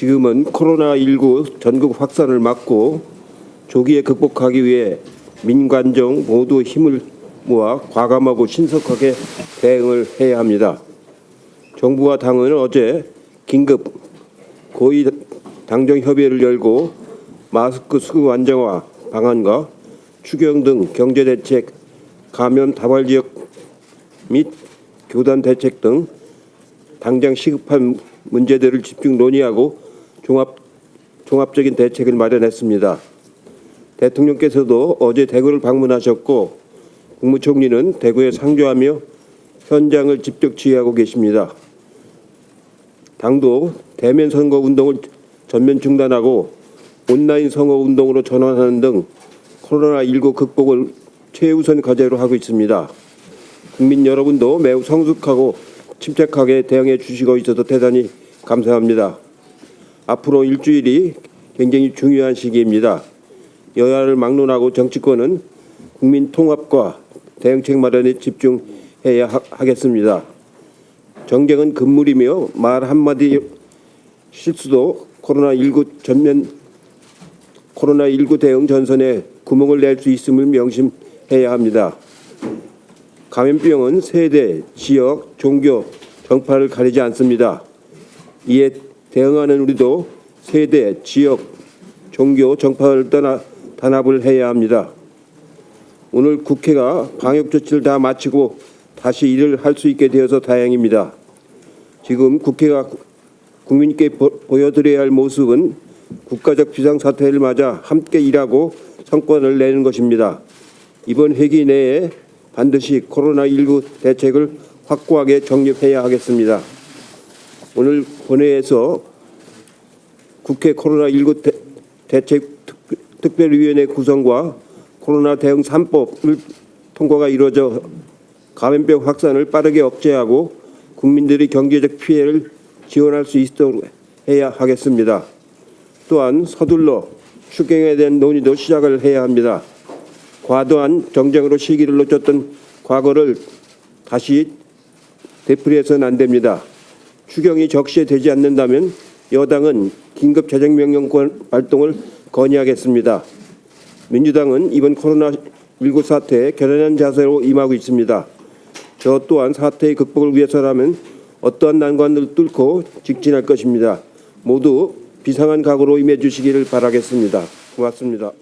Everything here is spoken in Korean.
지금은 코로나19 전국 확산을 막고 조기에 극복하기 위해 민관정 모두 힘을 모아 과감하고 신속하게 대응을 해야 합니다. 정부와 당은 어제 긴급 고위 당정 협의회를 열고 마스크 수급 완전화 방안과 추경 등 경제 대책, 감염 다발 지역 및 교단 대책 등 당장 시급한 문제들을 집중 논의하고 종합 종합적인 대책을 마련했습니다. 대통령께서도 어제 대구를 방문하셨고 국무총리는 대구에 상주하며 현장을 직접 지휘하고 계십니다. 당도 대면 선거 운동을 전면 중단하고 온라인 선거 운동으로 전환하는 등 코로나19 극복을 최우선 과제로 하고 있습니다. 국민 여러분도 매우 성숙하고 침착하게 대응해 주시고 있어서 대단히 감사합니다. 앞으로 일주일이 굉장히 중요한 시기입니다. 여야를 막론하고 정치권은 국민 통합과 대응책 마련에 집중해야 하- 하겠습니다. 정쟁은 금물이며 말 한마디 실수도 코로나19 전면 코로나19 대응 전선에 구멍을 낼 수 있음을 명심해야 합니다. 감염병은 세대, 지역, 종교, 정파를 가리지 않습니다. 이에 대응하는 우리도 세대, 지역, 종교, 정파를 떠나 단합을 해야 합니다. 오늘 국회가 방역 조치를 다 마치고 다시 일을 할 수 있게 되어서 다행입니다. 지금 국회가 국민께 보- 보여드려야 할 모습은 국가적 비상사태를 맞아 함께 일하고 성과를 내는 것입니다. 이번 회기 내에 반드시 코로나19 대책을 확고하게 정립해야 하겠습니다. 오늘 본회에서 국회 코로나19 대, 대책 특- 특별위원회 구성과 코로나 대응 3법을 통과가 이루어져 감염병 확산을 빠르게 억제하고 국민들의 경제적 피해를 지원할 수 있도록 해야 하겠습니다. 또한 서둘러 추경에 대한 논의도 시작을 해야 합니다. 과도한 정쟁으로 시기를 놓쳤던 과거를 다시 되풀이해서는 안 됩니다. 추경이 적시에 되지 않는다면 여당은 긴급 재정명령권 발동을 건의하겠습니다. 민주당은 이번 코로나19 사태에 결연한 자세로 임하고 있습니다. 저 또한 사태의 극복을 위해서라면 어떠한 난관을 뚫고 직진할 것입니다. 모두 비상한 각오로 임해 주시기를 바라겠습니다. 고맙습니다.